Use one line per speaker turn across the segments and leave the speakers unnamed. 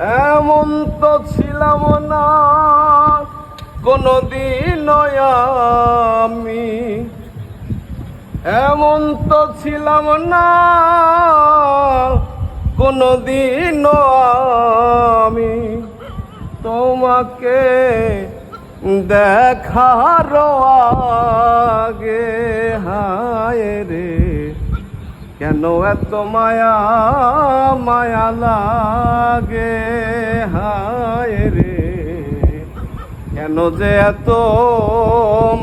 এমন তো ছিলাম না। কোনদিন আমি এমন তো ছিলাম না। কোনদিন আমি তোমাকে দেখার আগে, হায় রে, কেন এত মায়া মায়া লাগে, হায় রে। কেন যে এত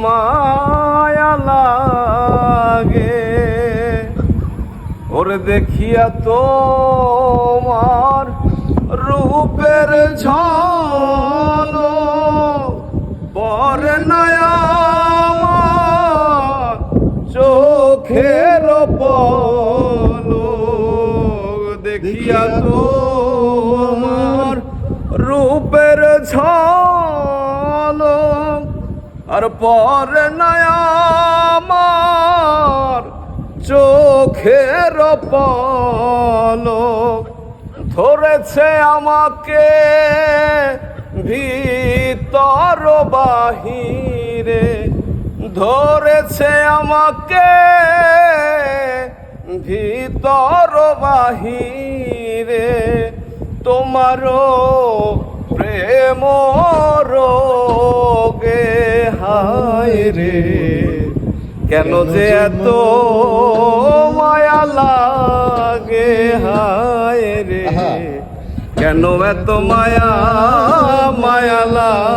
মায়া লাগে? ওরে দেখিয়া তোমার রূপের ঝল পর নয়ামার চোখের পল দেখিয়া তোমার রূপের ঝল। আর পর নয়ামার চোখের পলক ধরেছে আমাকে ভিতর বাহিরে। ধরেছে আমাকে ভিতর বাহিরে তোমারও প্রেম রোগে হায় রে কেন যে এত মায়া লাগে হায় রে কেন এত মায়া মায়া লাগে?